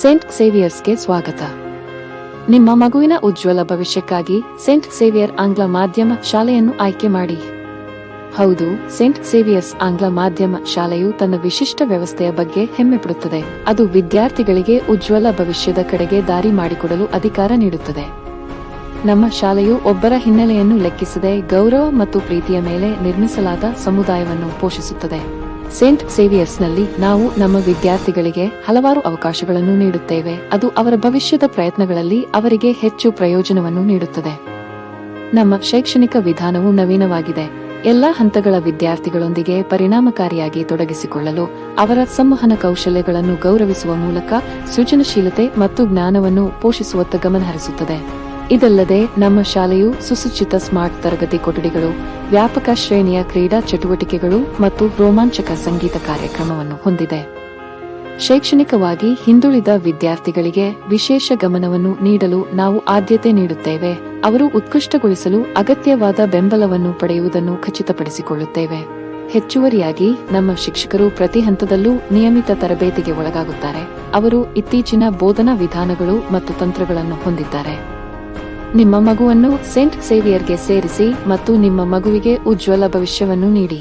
Saint ಸೇವಿಯರ್ಸ್ಗೆ ಸ್ವಾಗತ. ನಿಮ್ಮ ಮಗುವಿನ ಉಜ್ವಲ ಭವಿಷ್ಯಕ್ಕಾಗಿ ಸೇಂಟ್ ಸೇವಿಯರ್ ಆಂಗ್ಲ ಮಾಧ್ಯಮ ಶಾಲೆಯನ್ನು ಆಯ್ಕೆ ಮಾಡಿ. ಹೌದು ಸೇಂಟ್ ಸೇವಿಯರ್ಸ್ ಆಂಗ್ಲ ಮಾಧ್ಯಮ ಶಾಲೆಯು ತನ್ನ ವಿಶಿಷ್ಟ ವ್ಯವಸ್ಥೆಯ ಬಗ್ಗೆ ಹೆಮ್ಮೆ ಪಡುತ್ತದೆ. ಅದು ವಿದ್ಯಾರ್ಥಿಗಳಿಗೆ ಉಜ್ವಲ ಭವಿಷ್ಯದ ಕಡೆಗೆ ದಾರಿ ಮಾಡಿಕೊಡಲು ಅಧಿಕಾರ ನೀಡುತ್ತದೆ. ನಮ್ಮ ಶಾಲೆಯು ಒಬ್ಬರ ಹಿನ್ನೆಲೆಯನ್ನು ಲೆಕ್ಕಿಸದೆ ಗೌರವ ಮತ್ತು ಪ್ರೀತಿಯ ಮೇಲೆ ನಿರ್ಮಿಸಲಾದ ಸಮುದಾಯವನ್ನು ಪೋಷಿಸುತ್ತದೆ. ಸೇಂಟ್ ಸೇವಿಯರ್ಸ್ನಲ್ಲಿ ನಾವು ನಮ್ಮ ವಿದ್ಯಾರ್ಥಿಗಳಿಗೆ ಹಲವಾರು ಅವಕಾಶಗಳನ್ನು ನೀಡುತ್ತೇವೆ. ಅದು ಅವರ ಭವಿಷ್ಯದ ಪ್ರಯತ್ನಗಳಲ್ಲಿ ಅವರಿಗೆ ಹೆಚ್ಚು ಪ್ರಯೋಜನವನ್ನು ನೀಡುತ್ತದೆ. ನಮ್ಮ ಶೈಕ್ಷಣಿಕ ವಿಧಾನವು ನವೀನವಾಗಿದೆ. ಎಲ್ಲಾ ಹಂತಗಳ ವಿದ್ಯಾರ್ಥಿಗಳೊಂದಿಗೆ ಪರಿಣಾಮಕಾರಿಯಾಗಿ ತೊಡಗಿಸಿಕೊಳ್ಳಲು, ಅವರ ಸಂವಹನ ಕೌಶಲ್ಯಗಳನ್ನು ಗೌರವಿಸುವ ಮೂಲಕ ಸೃಜನಶೀಲತೆ ಮತ್ತು ಜ್ಞಾನವನ್ನು ಪೋಷಿಸುವತ್ತ ಗಮನಹರಿಸುತ್ತದೆ. ಇದಲ್ಲದೆ ನಮ್ಮ ಶಾಲೆಯು ಸುಸಜ್ಜಿತ ಸ್ಮಾರ್ಟ್ ತರಗತಿ ಕೊಠಡಿಗಳು, ವ್ಯಾಪಕ ಶ್ರೇಣಿಯ ಕ್ರೀಡಾ ಚಟುವಟಿಕೆಗಳು ಮತ್ತು ರೋಮಾಂಚಕ ಸಂಗೀತ ಕಾರ್ಯಕ್ರಮವನ್ನು ಹೊಂದಿದೆ. ಶೈಕ್ಷಣಿಕವಾಗಿ ಹಿಂದುಳಿದ ವಿದ್ಯಾರ್ಥಿಗಳಿಗೆ ವಿಶೇಷ ಗಮನವನ್ನು ನೀಡಲು ನಾವು ಆದ್ಯತೆ ನೀಡುತ್ತೇವೆ. ಅವರು ಉತ್ಕೃಷ್ಟಗೊಳಿಸಲು ಅಗತ್ಯವಾದ ಬೆಂಬಲವನ್ನು ಪಡೆಯುವುದನ್ನು ಖಚಿತಪಡಿಸಿಕೊಳ್ಳುತ್ತೇವೆ. ಹೆಚ್ಚುವರಿಯಾಗಿ ನಮ್ಮ ಶಿಕ್ಷಕರು ಪ್ರತಿ ಹಂತದಲ್ಲೂ ನಿಯಮಿತ ತರಬೇತಿಗೆ ಒಳಗಾಗುತ್ತಾರೆ. ಅವರು ಇತ್ತೀಚಿನ ಬೋಧನಾ ವಿಧಾನಗಳು ಮತ್ತು ತಂತ್ರಗಳನ್ನು ಹೊಂದಿದ್ದಾರೆ. ನಿಮ್ಮ ಮಗುವನ್ನು ಸೇಂಟ್ ಸೇವಿಯರ್ಗೆ ಸೇರಿಸಿ ಮತ್ತು ನಿಮ್ಮ ಮಗುವಿಗೆ ಉಜ್ವಲ ಭವಿಷ್ಯವನ್ನು ನೀಡಿ.